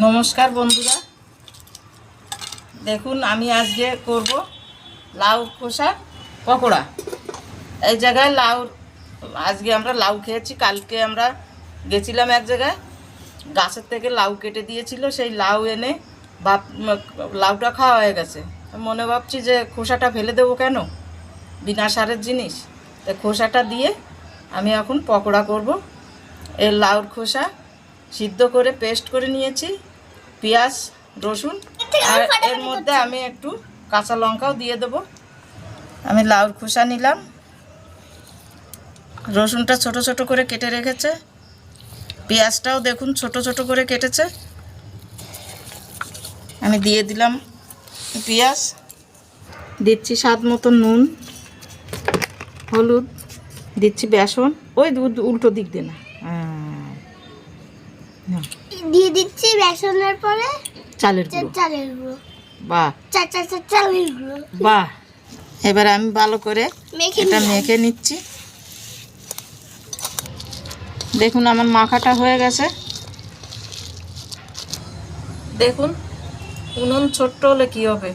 নমস্কার বন্ধুরা। দেখুন, আমি আজকে করব লাউ খোসা পকোড়া। এই জায়গায় লাউ, আজকে আমরা লাউ খেয়েছি, কালকে আমরা গেছিলাম এক জায়গায়। গাছের থেকে লাউ কেটে দিয়েছিল, সেই লাউ এনে বাপ লাউটা খাওয়া হয়ে গেছে। মনে ভাবছি যে খোসাটা ফেলে দেবো কেন? বিনা সারের জিনিস। তো খোসাটা দিয়ে আমি এখন পকোড়া করব। এই লাউর খোসা সিদ্ধ করে পেস্ট করে নিয়েছি পেঁয়াজ রসুন আর এর মধ্যে আমি একটু কাঁচা লঙ্কাও দিয়ে দেবো। আমি লাউর খোসা নিলাম। রসুনটা ছোট ছোট করে কেটে রেখেছে। পেঁয়াজটাও দেখুন ছোট ছোট করে কেটেছে। আমি দিয়ে দিলাম পেঁয়াজ। দিচ্ছি স্বাদ মতো নুন হলুদ দিচ্ছি বেসন। ওই উল্টো দিক দিয়ে। না, দিয়ে দিচ্ছি বেসনের পরে চালের গুঁড়ো। চালের গুঁড়ো। বাহ। চা চা চা চালের গুঁড়ো। বাহ। এবার আমি ভালো করে এটা মেখে নিচ্ছি। দেখুন আমার মাখাটা হয়ে গেছে। দেখুন উনুন ছোট্ট হলে কি হবে?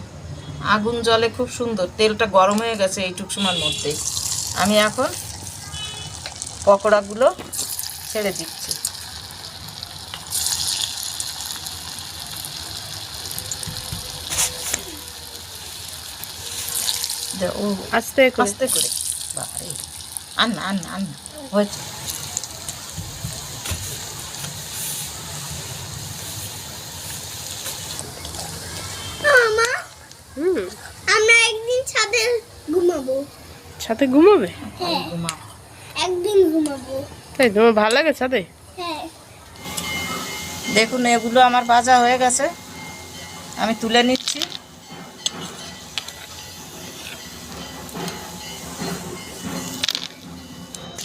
আগুন জলে খুব সুন্দর। তেলটা গরম হয়ে গেছে এইটুক সময়ের মধ্যেই। আমি এখন পকোড়াগুলো ছেড়ে দিচ্ছি। দে, ও আস্তে করে। আস্তে করে। আন না আন না আন না। হয়েছে আমরা একদিন ছাদে ঘুমাবো। সাথে ঘুমাবে? হ্যাঁ। একদিন ঘুমাবো। তাই তোমার ভালো লাগে সাথে হ্যাঁ। দেখুন এগুলো আমার ভাজা হয়ে গেছে। আমি তুলে নিচ্ছি।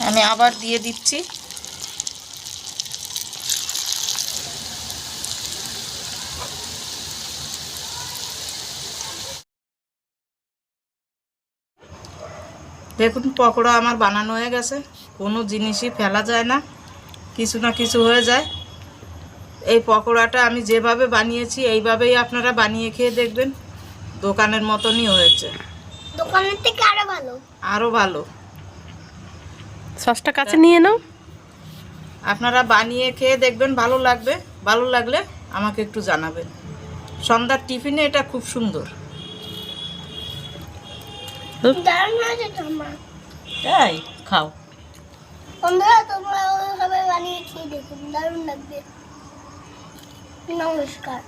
আমি আবার দিয়ে দিচ্ছি। দেখুন পকোড়া আমার বানানো হয়ে গেছে। কোনো জিনিসই ফেলা যায় না। কিছু না কিছু হয়ে যায়। এই পকোড়াটা আমি যেভাবে বানিয়েছি এইভাবেই আপনারা বানিয়ে খেয়ে দেখবেন। দোকানের মতনই হয়েছে। দোকানের থেকে আরও ভালো। আরও ভালো। সসটা কাছে নিয়ে নাও। আপনারা বানিয়ে খেয়ে দেখবেন ভালো লাগবে। ভালো লাগলে আমাকে একটু জানাবেন। সন্ধ্যার টিফিনে এটা খুব সুন্দর। তাই? খাও। বন্ধুরা তোমরা ওইভাবে বানিয়ে খেয়ে দেখুন। দারুণ লাগবে। নমস্কার।